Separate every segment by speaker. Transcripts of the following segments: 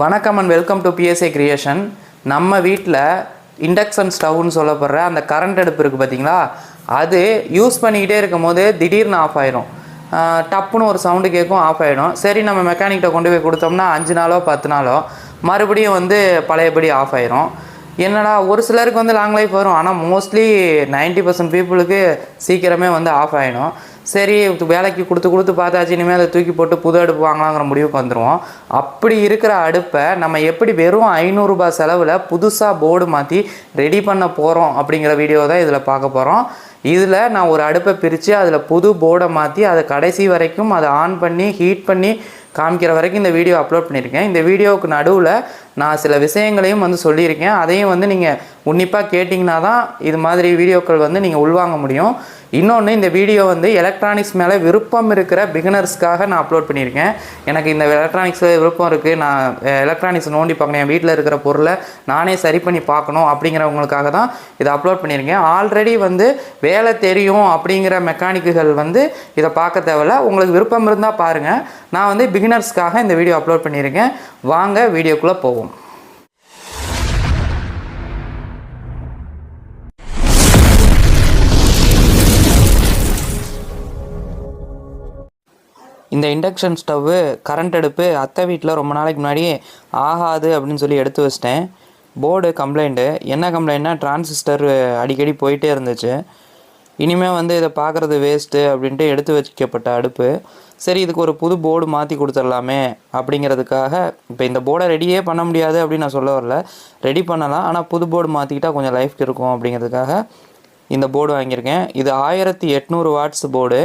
Speaker 1: வணக்கம் and welcome to PSA creation நம்ம வீட்டில் இண்டக்ஷன் ஸ்டவ்னு சொல்லப்படுற அந்த கரண்ட் அடுப்பு இருக்குது பார்த்தீங்களா அது யூஸ் பண்ணிக்கிட்டே இருக்கும் போது திடீர்னு ஆஃப் ஆயிரும். டப்புன்னு ஒரு சவுண்டு கேட்கும் ஆஃப் ஆகிடும் சரி நம்ம மெக்கானிக்கிட்ட கொண்டு போய் கொடுத்தோம்னா அஞ்சு நாளோ பத்து நாளோ மறுபடியும் வந்து பழையபடி ஆஃப் ஆயிரும். என்னடா ஒரு சிலருக்கு வந்து லாங் லைஃப் வரும். ஆனால் மோஸ்ட்லி 90% பர்சன்ட் பீப்புளுக்கு சீக்கிரமே வந்து ஆஃப் ஆகிடும் சரி வேலைக்கு கொடுத்து கொடுத்து பார்த்தாச்சு இனிமேல் அதை தூக்கி போட்டு புது அடுப்பு வாங்கலாங்கிற முடிவுக்கு வந்துடுவோம் அப்படி இருக்கிற அடுப்பை நம்ம எப்படி வெறும் ஐநூறுரூபா செலவில் புதுசாக போர்டு மாற்றி ரெடி பண்ண போகிறோம் அப்படிங்கிற வீடியோ தான் இதில் பார்க்க போகிறோம் இதில் நான் ஒரு அடுப்பை பிரித்து அதில் புது போர்டை மாற்றி அதை கடைசி வரைக்கும் அதை ஆன் பண்ணி ஹீட் பண்ணி காமிக்கிற வரைக்கும் இந்த வீடியோ அப்லோட் பண்ணியிருக்கேன். இந்த வீடியோவுக்கு நடுவில் நான் சில விஷயங்களையும் வந்து சொல்லியிருக்கேன். அதையும் வந்து நீங்கள் உன்னிப்பாக கேட்டிங்கன்னா தான் இது மாதிரி வீடியோக்கள் வந்து நீங்கள் உள்வாங்க முடியும். இன்னொன்று இந்த வீடியோ வந்து எலக்ட்ரானிக்ஸ் மேலே விருப்பம் இருக்கிற பிகினர்ஸ்க்காக நான் அப்லோட் பண்ணியிருக்கேன். எனக்கு இந்த எலக்ட்ரானிக்ஸில் விருப்பம் இருக்குது நான் எலக்ட்ரானிக்ஸ் நோண்டி பார்க்கணும். என் வீட்டில் இருக்கிற பொருளை நானே சரி பண்ணி பார்க்கணும் அப்படிங்கிறவங்களுக்காக தான் இதை அப்லோட் பண்ணியிருக்கேன். ஆல்ரெடி வந்து வேலை தெரியும் அப்படிங்கிற மெக்கானிக்குகள் வந்து இதை பார்க்க தேவையில்ல. உங்களுக்கு விருப்பம் இருந்தால் பாருங்கள் நான் வந்து பிகினர்ஸ்க்காக இந்த வீடியோ அப்லோட் பண்ணியிருக்கேன். வாங்க வீடியோக்குள்ளே போவோம். இந்த இண்டக்ஷன் ஸ்டவ்வு கரண்ட் அடுப்பு அத்தை வீட்டில் ரொம்ப நாளைக்கு முன்னாடி ஆகாது அப்படின்னு சொல்லி எடுத்து வச்சிட்டேன். போர்டு கம்ப்ளைண்ட்டு என்ன கம்ப்ளைண்ட்னா டிரான்சிஸ்டர் அடிக்கடி போயிட்டே இருந்துச்சு. இனிமேல் வந்து இதை பார்க்குறது வேஸ்ட்டு அப்படின்ட்டு எடுத்து வச்சிக்கப்பட்ட அடுப்பு. சரி இதுக்கு ஒரு புது போர்டு மாற்றி கொடுத்துடலாமே அப்படிங்கிறதுக்காக இப்போ இந்த போர்டை ரெடியே பண்ண முடியாது அப்படின்னு நான் சொல்ல வரல. ரெடி பண்ணலாம் ஆனால் புது போர்டு மாற்றிக்கிட்டால் கொஞ்சம் லைஃப் இருக்கும் அப்படிங்கிறதுக்காக இந்த போர்டு வாங்கியிருக்கேன். இது ஆயிரத்தி எட்நூறு வாட்ஸ் போர்டு.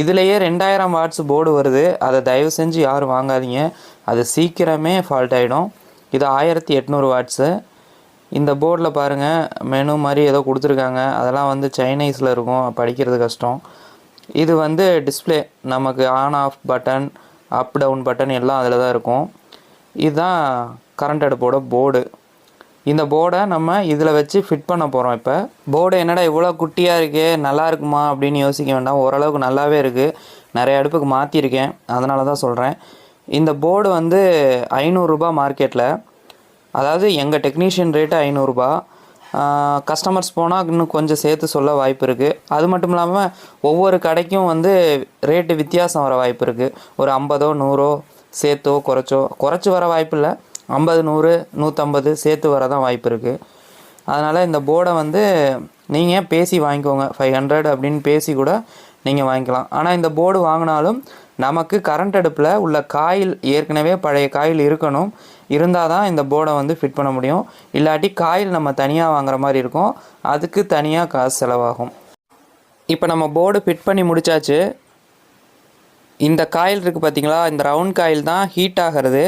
Speaker 1: இதுலேயே ரெண்டாயிரம் வாட்ஸ் போர்டு வருது. அதை தயவு செஞ்சு யாரும் வாங்காதீங்க. அது சீக்கிரமே ஃபால்ட் ஆகிடும் இது ஆயிரத்தி எட்நூறு வாட்ஸு இந்த போர்டில் பாருங்கள் மெனு மாதிரி ஏதோ கொடுத்துருக்காங்க. அதெல்லாம் வந்து சைனீஸில் இருக்கும். படிக்கிறது கஷ்டம். இது வந்து டிஸ்ப்ளே நமக்கு on off button up down button எல்லாம் அதில் தான் இருக்கும். இதுதான் கரண்ட் அடுப்போட போர்டு. இந்த போர்டை நம்ம இதில் வச்சு ஃபிட் பண்ண போகிறோம் இப்போ போர்டு என்னடா இவ்வளோ குட்டியாக இருக்கே நல்லா இருக்குமா அப்படின்னு யோசிக்க வேண்டாம். ஓரளவுக்கு நல்லாவே இருக்குது நிறைய அடுப்புக்கு மாற்றிருக்கேன் அதனால தான் சொல்கிறேன் இந்த போர்டு வந்து ஐநூறுரூபா மார்க்கெட்டில் அதாவது எங்கள் டெக்னீஷியன் ரேட்டு ஐநூறுரூபா கஸ்டமர்ஸ் போனால் இன்னும் கொஞ்சம் சேர்த்து சொல்ல வாய்ப்பு இருக்குது அது மட்டும் இல்லாமல் ஒவ்வொரு கடைக்கும் வந்து ரேட்டு வித்தியாசம் வர வாய்ப்பு இருக்குது ஒரு ஐம்பதோ நூறோ சேர்த்தோ குறைச்சோ குறைச்சி வர வாய்ப்பு இல்லை. ஐம்பது நூறு நூற்றம்பது சேர்த்து வர தான் வாய்ப்பு இருக்குது அதனால் இந்த போர்டை வந்து நீங்கள் பேசி வாங்கிக்கோங்க. ஃபைவ் ஹண்ட்ரட் அப்படின்னு பேசி கூட நீங்கள் வாங்கிக்கலாம். ஆனால் இந்த போர்டு வாங்கினாலும் நமக்கு கரண்ட் அடுப்பில் உள்ள காயில் ஏற்கனவே பழைய காயில் இருக்கணும். இருந்தால் தான் இந்த போர்டை வந்து ஃபிட் பண்ண முடியும். இல்லாட்டி காயில் நம்ம தனியாக வாங்குற மாதிரி இருக்கும். அதுக்கு தனியாக காசு செலவாகும். இப்போ நம்ம போர்டு ஃபிட் பண்ணி முடிச்சாச்சு. இந்த காயில் இருக்குது பார்த்தீங்களா இந்த ரவுண்ட் காயில் தான் ஹீட் ஆகிறது.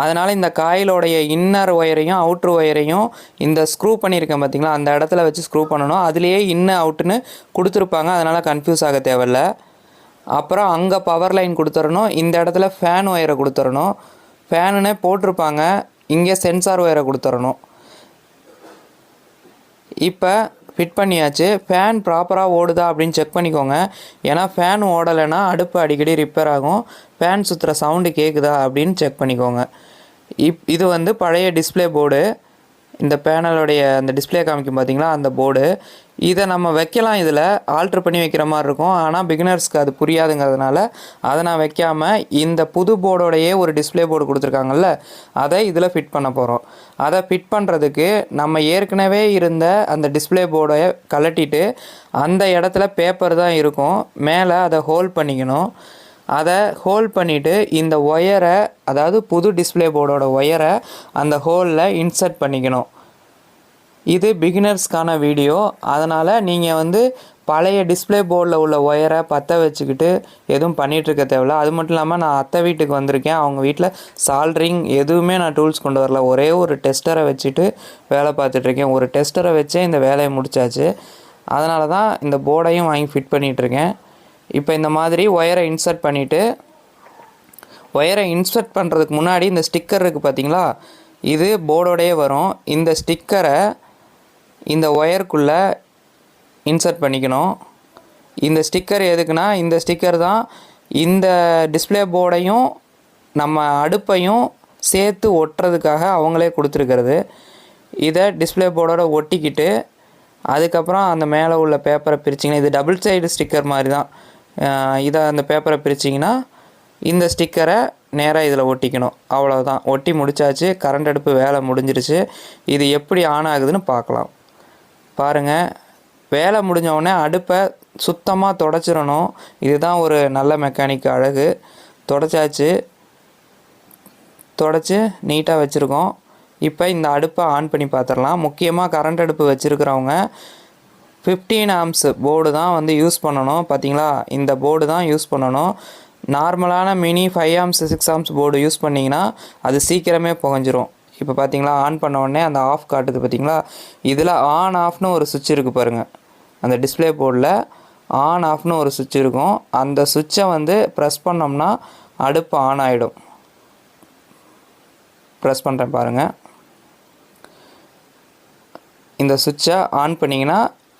Speaker 1: அதனால் இந்த காயிலோடைய இன்னர் ஒயரையும் அவுட்ரு ஒயரையும் இந்த ஸ்க்ரூ பண்ணியிருக்கேன் பார்த்தீங்களா அந்த இடத்துல வச்சு ஸ்க்ரூ பண்ணணும். அதுலேயே இன்ன அவுட்டுன்னு கொடுத்துருப்பாங்க. அதனால் கன்ஃபியூஸ் ஆக தேவையில்ல. அப்புறம் அங்கே பவர் லைன் கொடுத்துடணும் இந்த இடத்துல ஃபேன் ஒயரை கொடுத்துடணும் ஃபேனுன்னே போட்டிருப்பாங்க. இங்கே சென்சார் ஒயரை கொடுத்துடணும் இப்போ ஃபிட் பண்ணியாச்சு. ஃபேன் ப்ராப்பராக ஓடுதா அப்படின்னு செக் பண்ணிக்கோங்க. ஏன்னா ஃபேன் ஓடலைன்னா அடுப்பு அடிக்கடி ரிப்பேர் ஆகும். ஃபேன் சுற்றுற சவுண்டு கேட்குதா அப்படின்னு செக் பண்ணிக்கோங்க. இப் இது வந்து பழைய டிஸ்ப்ளே போர்டு இந்த பேனலுடைய அந்த டிஸ்ப்ளே காமிக்கும் பார்த்தீங்களா அந்த போர்டு இதை நம்ம வைக்கலாம் இதில் ஆல்ட்ரு பண்ணி வைக்கிற மாதிரி இருக்கும். ஆனால் பிகினர்ஸ்க்கு அது புரியாதுங்கிறதுனால அதை நான் வைக்காமல் இந்த புது போர்டோடையே ஒரு டிஸ்ப்ளே போர்டு கொடுத்துருக்காங்கல்ல அதை இதில் ஃபிட் பண்ண போகிறோம் அதை ஃபிட் பண்ணுறதுக்கு நம்ம ஏற்கனவே இருந்த அந்த டிஸ்ப்ளே போர்டை கலட்டிட்டு அந்த இடத்துல பேப்பர் தான் இருக்கும். மேலே அதை ஹோல்ட் பண்ணிக்கணும். அதை ஹோல்ட் பண்ணிவிட்டு இந்த ஒயரை அதாவது புது டிஸ்ப்ளே போர்டோட ஒயரை அந்த ஹோலில் இன்சர்ட் பண்ணிக்கணும். இது பிகினர்ஸ்க்கான வீடியோ அதனால் நீங்கள் வந்து பழைய டிஸ்ப்ளே போர்டில் உள்ள ஒயரை பற்ற வச்சுக்கிட்டு எதுவும் பண்ணிகிட்டு இருக்க தேவையில்ல. அது மட்டும் இல்லாமல் நான் அத்தை வீட்டுக்கு வந்திருக்கேன். அவங்க வீட்டில் சால்ட்ரிங் எதுவுமே நான் டூல்ஸ் கொண்டு வரல. ஒரே ஒரு டெஸ்டரை வச்சுட்டு வேலை பார்த்துட்ருக்கேன் ஒரு டெஸ்டரை வச்சே இந்த வேலையை முடிச்சாச்சு. அதனால தான் இந்த போர்டையும் வாங்கி ஃபிட் பண்ணிகிட்ருக்கேன் இப்போ இந்த மாதிரி ஒயரை இன்சர்ட் பண்ணிவிட்டு ஒயரை இன்சர்ட் பண்ணுறதுக்கு முன்னாடி இந்த ஸ்டிக்கர் இருக்குது பார்த்தீங்களா இது போர்டோடையே வரும். இந்த ஸ்டிக்கரை இந்த ஒயருக்குள்ளே இன்சர்ட் பண்ணிக்கணும். இந்த ஸ்டிக்கர் எதுக்குன்னா இந்த ஸ்டிக்கர் தான் இந்த டிஸ்ப்ளே போர்டையும் நம்ம அடுப்பையும் சேர்த்து ஒட்டுறதுக்காக அவங்களே கொடுத்துருக்கிறது. இதை டிஸ்பிளே போர்டோட ஒட்டிக்கிட்டு அதுக்கப்புறம் அந்த மேலே உள்ள பேப்பரை பிரிச்சிங்கன்னா இது டபுள் சைடு ஸ்டிக்கர் மாதிரி தான். இதை அந்த பேப்பரை பிரிச்சிங்கன்னா இந்த ஸ்டிக்கரை நேராக இதில் ஒட்டிக்கணும். அவ்வளோதான் ஒட்டி முடிச்சாச்சு. கரண்ட் அடுப்பு வேலை முடிஞ்சிருச்சு. இது எப்படி ஆன் ஆகுதுன்னு பார்க்கலாம். பாருங்கள் வேலை முடிஞ்சவுடனே அடுப்பை சுத்தமாக தொடச்சிடணும். இதுதான் ஒரு நல்ல மெக்கானிக் அழகு. தொடச்சாச்சு. தொடச்சி நீட்டாக வச்சுருக்கோம். இப்போ இந்த அடுப்பை ஆன் பண்ணி பார்த்துடலாம் முக்கியமாக கரண்ட் அடுப்பு வச்சுருக்கிறவங்க ஃபிஃப்டீன் ஆம்ஸ் போர்டு தான் வந்து யூஸ் பண்ணணும். பார்த்தீங்களா இந்த போர்டு தான் யூஸ் பண்ணணும். நார்மலான mini five amps six amps board use பண்ணிங்கன்னா அது சீக்கிரமே புகஞ்சிரும். இப்போ பார்த்தீங்களா ஆன் பண்ண உடனே அந்த ஆஃப் காட்டுது பார்த்தீங்களா? இதில் ஆன் ஆஃப்னு ஒரு சுவிட்ச் இருக்குது பாருங்கள் அந்த டிஸ்ப்ளே போர்டில் ஆன் ஆஃப்னு ஒரு சுவிட்ச் இருக்கும். அந்த சுவிட்சை வந்து ப்ரெஸ் பண்ணோம்னா அடுப்பு ஆன் ஆகிடும் ப்ரெஸ் பண்ணுறேன் பாருங்கள் இந்த சுவிட்சை ஆன் பண்ணிங்கன்னா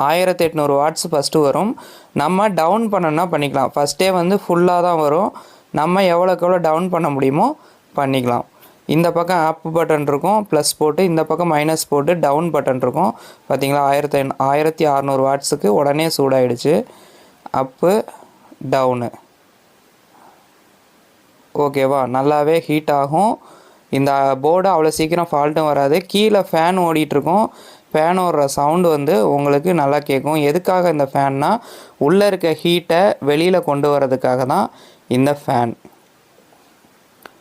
Speaker 1: ஆயிரத்தி எட்நூறு வாட்ஸ் ஃபஸ்ட்டு வரும். நம்ம டவுன் பண்ணோன்னா பண்ணிக்கலாம். ஃபஸ்ட்டே வந்து ஃபுல்லாக தான் வரும். நம்ம எவ்வளோக்கு எவ்வளோ டவுன் பண்ண முடியுமோ பண்ணிக்கலாம். இந்த பக்கம் அப் பட்டன் இருக்கும் ப்ளஸ் போட்டு இந்த பக்கம் மைனஸ் போட்டு டவுன் பட்டன் இருக்கும். பார்த்தீங்களா ஆயிரத்தி ஆயிரத்தி அறநூறு வாட்ஸுக்கு உடனே சூடாயிடுச்சு. அப்பு டவுனு ஓகேவா நல்லாவே ஹீட் ஆகும். இந்த போர்டு அவ்வளோ சீக்கிரம் ஃபால்ட்டும் வராது. கீழே ஃபேன் ஓடிட்டுருக்கும். ஃபேன் ஓடுற சவுண்டு வந்து உங்களுக்கு நல்லா கேட்கும் எதுக்காக இந்த ஃபேன்னா உள்ளே இருக்க ஹீட்டை வெளியில் கொண்டு வரதுக்காக தான் இந்த ஃபேன்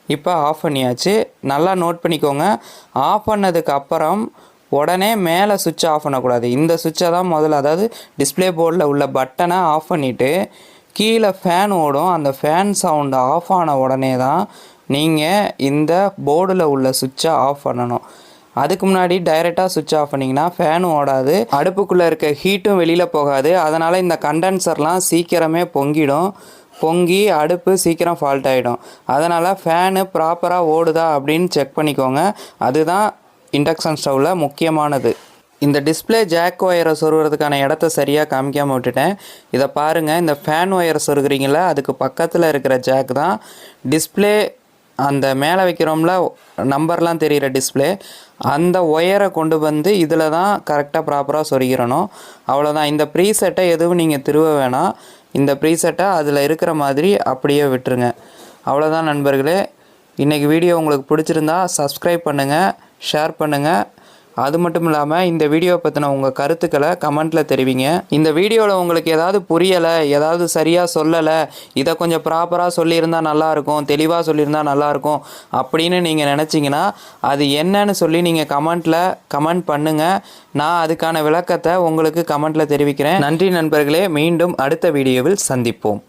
Speaker 1: இப்போ ஆஃப் பண்ணியாச்சு. நல்லா நோட் பண்ணிக்கோங்க. ஆஃப் பண்ணதுக்கு அப்புறம் உடனே மேலே சுவிட்ச் ஆஃப் பண்ணக்கூடாது. இந்த சுவிட்சை தான் முதல்ல அதாவது டிஸ்ப்ளே போர்டில் உள்ள பட்டனை ஆஃப் பண்ணிவிட்டு கீழே ஃபேன் ஓடும். அந்த ஃபேன் சவுண்டு ஆஃப் ஆன உடனே தான் நீங்கள் இந்த போர்டில் உள்ள சுவிட்சை ஆஃப் பண்ணணும். அதுக்கு முன்னாடி டைரெக்டாக சுவிட்ச் ஆஃப் பண்ணிங்கன்னா ஃபேனும் ஓடாது. அடுப்புக்குள்ளே இருக்க ஹீட்டும் வெளியில் போகாது. அதனால் இந்த கண்டென்சர்லாம் சீக்கிரமே பொங்கிடும். பொங்கி அடுப்பு சீக்கிரம் ஃபால்ட் ஆகிடும் அதனால் ஃபேனு ப்ராப்பராக ஓடுதா அப்படின்னு செக் பண்ணிக்கோங்க. அதுதான் இண்டக்ஷன் ஸ்டவ்வில் முக்கியமானது. இந்த டிஸ்ப்ளே ஜாக் ஒயரை சொருகிறதுக்கான இடத்த சரியாக காமிக்காமல் விட்டுட்டேன். இதை பாருங்கள் இந்த ஃபேன் ஒயரை சொருகிறீங்களா அதுக்கு பக்கத்தில் இருக்கிற ஜாக் தான். டிஸ்ப்ளே அந்த மேலே வைக்கிறோம்ல நம்பர்லாம் தெரிகிற டிஸ்பிளே அந்த ஒயரை கொண்டு வந்து இதில் தான் கரெக்டாக ப்ராப்பராக சொருகிறணும். அவ்வளோதான் இந்த ப்ரீசெட்டை எதுவும் நீங்கள் திருவ வேணாம். இந்த ப்ரீசெட்டை அதில் இருக்கிற மாதிரி அப்படியே விட்டுருங்க. அவ்வளோதான் நண்பர்களே. இன்றைக்கி வீடியோ உங்களுக்கு பிடிச்சிருந்தா சப்ஸ்கிரைப் பண்ணுங்கள் ஷேர் பண்ணுங்கள் அது மட்டும் இல்லாமல் இந்த வீடியோ பற்றின உங்கள் கருத்துக்களை கமெண்ட்டில் தெரிவிங்க. இந்த வீடியோவில் உங்களுக்கு ஏதாவது புரியலை ஏதாவது சரியாக சொல்லலை இதை கொஞ்சம் ப்ராப்பராக சொல்லியிருந்தால் நல்லாயிருக்கும் தெளிவாக சொல்லியிருந்தால் நல்லாயிருக்கும் அப்படின்னு நீங்கள் நினச்சிங்கன்னா அது என்னன்னு சொல்லி நீங்கள் கமெண்ட்டில் கமெண்ட் பண்ணுங்கள் நான் அதுக்கான விளக்கத்தை உங்களுக்கு கமெண்ட்டில் தெரிவிக்கிறேன். நன்றி நண்பர்களே மீண்டும் அடுத்த வீடியோவில் சந்திப்போம்.